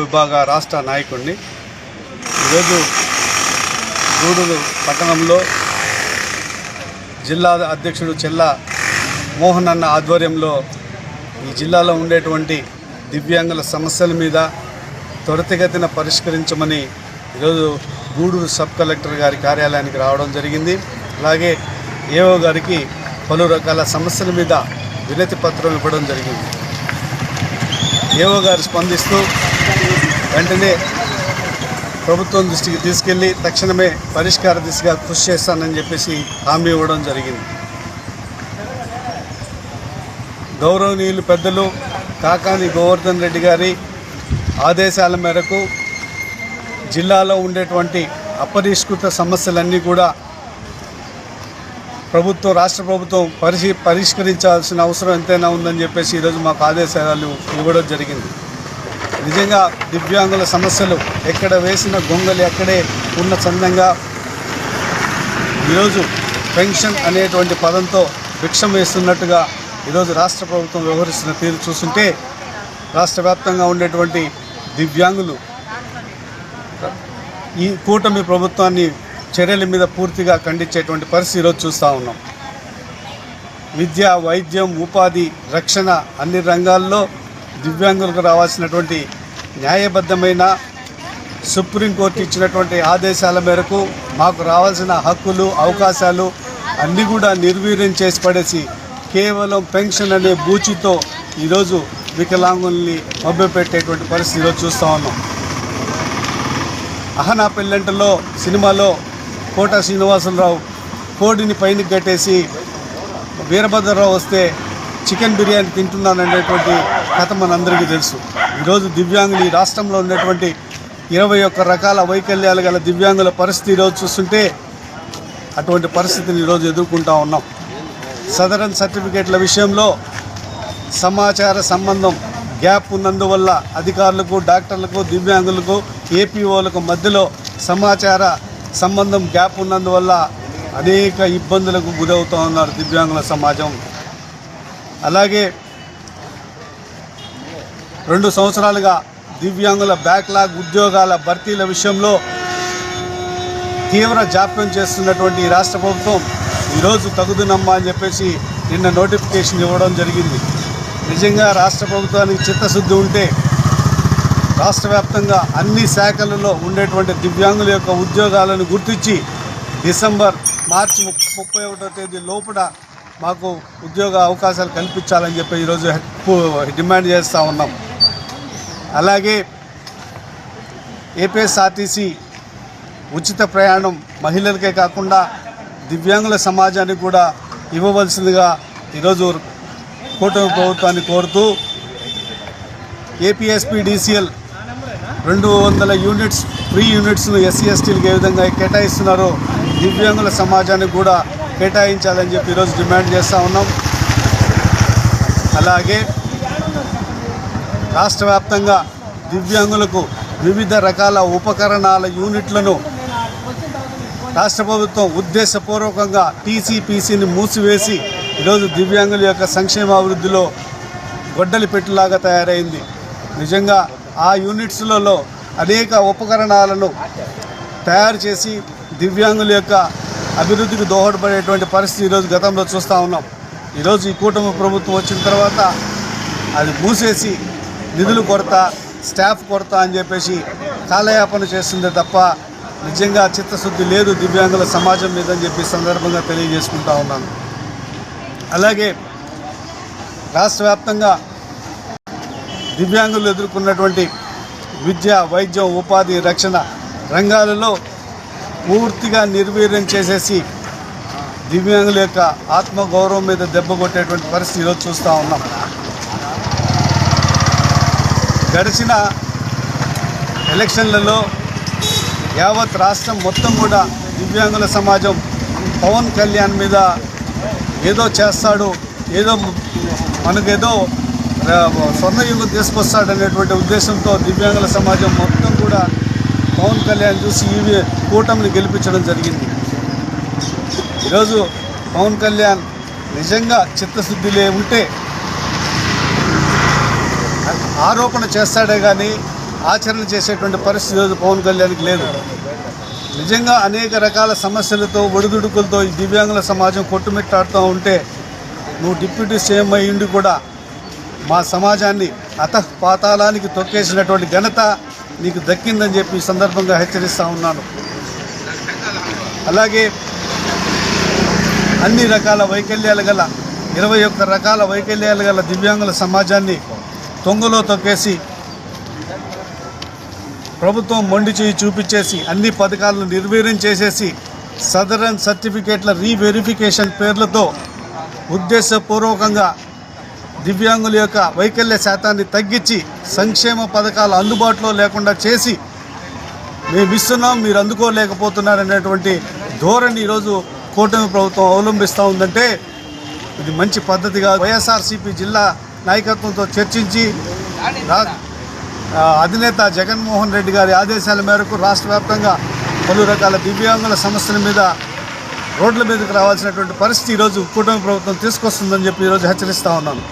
విభాగ రాష్ట్ర నాయకుడిని. ఈరోజు గూడూరు పట్టణంలో జిల్లా అధ్యక్షుడు చెల్లా మోహన్ అన్న ఆధ్వర్యంలో ఈ జిల్లాలో ఉండేటువంటి దివ్యాంగుల సమస్యల మీద త్వరితగతిన పరిష్కరించమని ఈరోజు గూడూరు సబ్ కలెక్టర్ గారి కార్యాలయానికి రావడం జరిగింది. అలాగే ఏఓ గారికి పలు రకాల సమస్యల మీద వినతి పత్రం ఇవ్వడం జరిగింది. ఏఓ గారు స్పందిస్తూ వెంటనే ప్రభుత్వం దృష్టికి తీసుకెళ్ళి తక్షణమే పరిష్కార దిశగా కృషి చేస్తానని చెప్పేసి హామీ ఇవ్వడం జరిగింది. గౌరవనీయులు పెద్దలు కాకాని గోవర్ధన్ రెడ్డి గారి ఆదేశాల మేరకు జిల్లాలో ఉండేటువంటి అపరిష్కృత సమస్యలన్నీ కూడా ప్రభుత్వం రాష్ట్ర ప్రభుత్వం పరిశీ పరిష్కరించాల్సిన అవసరం ఎంతైనా ఉందని చెప్పేసి ఈరోజు మాకు ఆదేశాలు ఇవ్వడం జరిగింది. నిజంగా దివ్యాంగుల సమస్యలు ఎక్కడ వేసిన గొంగలి అక్కడే ఉన్న చందంగా ఈరోజు పెన్షన్ అనేటువంటి పదంతో భిక్షం వేస్తున్నట్టుగా ఈరోజు రాష్ట్ర ప్రభుత్వం వ్యవహరిస్తున్న తీరు చూస్తుంటే రాష్ట్ర వ్యాప్తంగా ఉండేటువంటి దివ్యాంగులు ఈ కూటమి ప్రభుత్వాన్ని చర్యల మీద పూర్తిగా ఖండించేటువంటి పరిస్థితి ఈరోజు చూస్తూ ఉన్నాం. విద్య వైద్యం ఉపాధి రక్షణ అన్ని రంగాల్లో దివ్యాంగులకు రావాల్సినటువంటి న్యాయబద్ధమైన సుప్రీంకోర్టు ఇచ్చినటువంటి ఆదేశాల మేరకు మాకు రావాల్సిన హక్కులు అవకాశాలు అన్నీ కూడా నిర్వీర్యం చేసి పడేసి కేవలం పెన్షన్ అనే బూచితో ఈరోజు వికలాంగుల్ని మభ్యపెట్టేటువంటి పరిస్థితి ఈరోజు చూస్తూ ఉన్నాం. అహనా పెళ్ళంటలో సినిమాలో కోట శ్రీనివాసరావు కోడిని పైన కట్టేసి వీరభద్రరావు వస్తే చికెన్ బిర్యానీ తింటున్నాను అనేటువంటి కథ మనందరికీ తెలుసు. ఈరోజు దివ్యాంగులు ఈ రాష్ట్రంలో ఉన్నటువంటి ఇరవై ఒక్క రకాల వైకల్యాలు గల దివ్యాంగుల పరిస్థితి ఈరోజు చూస్తుంటే అటువంటి పరిస్థితిని ఈరోజు ఎదుర్కొంటా ఉన్నాం. సదరన్ సర్టిఫికేట్ల విషయంలో సమాచార సంబంధం గ్యాప్ ఉన్నందువల్ల అధికారులకు డాక్టర్లకు దివ్యాంగులకు ఏపీఓలకు మధ్యలో సమాచార సంబంధం గ్యాప్ ఉన్నందువల్ల అనేక ఇబ్బందులకు గురవుతూ ఉన్నారు దివ్యాంగుల సమాజం. అలాగే రెండు సంవత్సరాలుగా దివ్యాంగుల బ్యాక్లాగ్ ఉద్యోగాల భర్తీల విషయంలో తీవ్ర జాప్యం చేస్తున్నటువంటి ఈ రాష్ట్ర ప్రభుత్వం ఈరోజు తగుదునమ్మా అని చెప్పేసి నిన్న నోటిఫికేషన్ ఇవ్వడం జరిగింది. నిజంగా రాష్ట్ర ప్రభుత్వానికి చిత్తశుద్ధి ఉంటే రాష్ట్ర వ్యాప్తంగా అన్ని శాఖలలో ఉండేటువంటి దివ్యాంగుల యొక్క ఉద్యోగాలను గుర్తించి డిసెంబర్ మార్చి ముప్పై ఒకటో తేదీ లోపల మాకు ఉద్యోగ అవకాశాలు కల్పించాలని చెప్పి ఈరోజు డిమాండ్ చేస్తూ ఉన్నాం. అలాగే ఏపీఎస్ఆర్టీసీ ఉచిత ప్రయాణం మహిళలకే కాకుండా దివ్యాంగుల సమాజానికి కూడా ఇవ్వవలసిందిగా ఈరోజు కూటమి ప్రభుత్వాన్ని కోరుతూ ఏపీఎస్పీడీసీఎల్ రెండు వందల యూనిట్స్ ఫ్రీ యూనిట్స్ను ఎస్సీ ఎస్టీలకు ఏ విధంగా కేటాయిస్తున్నారో దివ్యాంగుల సమాజానికి కూడా కేటాయించాలని చెప్పి ఈరోజు డిమాండ్ చేస్తూ ఉన్నాం. అలాగే రాష్ట్ర వ్యాప్తంగా దివ్యాంగులకు వివిధ రకాల ఉపకరణాల యూనిట్లను రాష్ట్ర ప్రభుత్వం ఉద్దేశపూర్వకంగా టీసీపీసీని మూసివేసి ఈరోజు దివ్యాంగుల యొక్క సంక్షేమ అభివృద్ధిలో గొడ్డలి పెట్టులాగా తయారైంది. నిజంగా ఆ యూనిట్స్లలో అనేక ఉపకరణాలను తయారు చేసి దివ్యాంగుల యొక్క అభివృద్ధికి దోహదపడేటువంటి పరిస్థితి ఈరోజు గతంలో చూస్తూ ఉన్నాం. ఈరోజు ఈ కూటమి ప్రభుత్వం వచ్చిన తర్వాత అది మూసేసి నిధులు కొరత స్టాఫ్ కొరత అని చెప్పేసి కాలయాపన చేస్తుందే తప్ప నిజంగా చిత్తశుద్ధి లేదు దివ్యాంగుల సమాజం మీద అని చెప్పి సందర్భంగా తెలియజేసుకుంటా ఉన్నాను. అలాగే రాష్ట్ర వ్యాప్తంగా దివ్యాంగులు ఎదుర్కొన్నటువంటి విద్య వైద్యం ఉపాధి రక్షణ రంగాలలో పూర్తిగా నిర్వీర్యం చేసేసి దివ్యాంగుల యొక్క ఆత్మగౌరవం మీద దెబ్బ కొట్టేటువంటి పరిస్థితి ఈరోజు చూస్తూ ఉన్నాం. గడిచిన ఎలక్షన్లలో యావత్ రాష్ట్రం మొత్తం కూడా దివ్యాంగుల సమాజం పవన్ కళ్యాణ్ మీద ఏదో చేస్తాడు ఏదో మనకేదో స్వర్ణయుగం తీసుకొస్తాడు అనేటువంటి ఉద్దేశంతో దివ్యాంగుల సమాజం మొత్తం కూడా పవన్ కళ్యాణ్ చూసి ఈవి కూటమిని గెలిపించడం జరిగింది. ఈరోజు పవన్ కళ్యాణ్ నిజంగా చిత్తశుద్ధి లే ఉంటే ఆరోపణ చేస్తాడే కానీ ఆచరణ చేసేటువంటి పరిస్థితి ఈరోజు పవన్ కళ్యాణ్కి లేదు. నిజంగా అనేక రకాల సమస్యలతో ఒడిదుడుకులతో ఈ దివ్యాంగుల సమాజం కొట్టుమిట్టాడుతూ ఉంటే నువ్వు డిప్యూటీ సీఎం అయ్యిండి కూడా మా సమాజాన్ని అతః పాతాళానికి తొక్కేసినటువంటి ఘనత నీకు దక్కిందని చెప్పి ఈ సందర్భంగా హెచ్చరిస్తూ ఉన్నాను. అలాగే అన్ని రకాల వైకల్యాలు గల ఇరవై ఒక్క రకాల వైకల్యాలు గల దివ్యాంగుల సమాజాన్ని తొంగలో తొక్కేసి ప్రభుత్వం మొండి చేయి చూపించేసి అన్ని పథకాలను నిర్వీర్యం చేసేసి సదరన్ సర్టిఫికేట్ల రీవెరిఫికేషన్ పేర్లతో ఉద్దేశపూర్వకంగా దివ్యాంగుల యొక్క వైకల్య శాతాన్ని తగ్గించి సంక్షేమ పథకాలు అందుబాటులో లేకుండా చేసి మేము ఇస్తున్నాం మీరు అందుకోలేకపోతున్నారనేటువంటి ధోరణి ఈరోజు కూటమి ప్రభుత్వం అవలంబిస్తూ ఉందంటే ఇది మంచి పద్ధతిగా వైఎస్ఆర్సీపీ జిల్లా నాయకత్వంతో చర్చించి అధినేత జగన్మోహన్ రెడ్డి గారి ఆదేశాల మేరకు రాష్ట్ర వ్యాప్తంగా పలు రకాల దివ్యాంగుల సమస్యల మీద రోడ్ల మీదకి రావాల్సినటువంటి పరిస్థితి ఈరోజు కూటమి ప్రభుత్వం తీసుకొస్తుందని చెప్పి ఈరోజు హెచ్చరిస్తూ ఉన్నాను.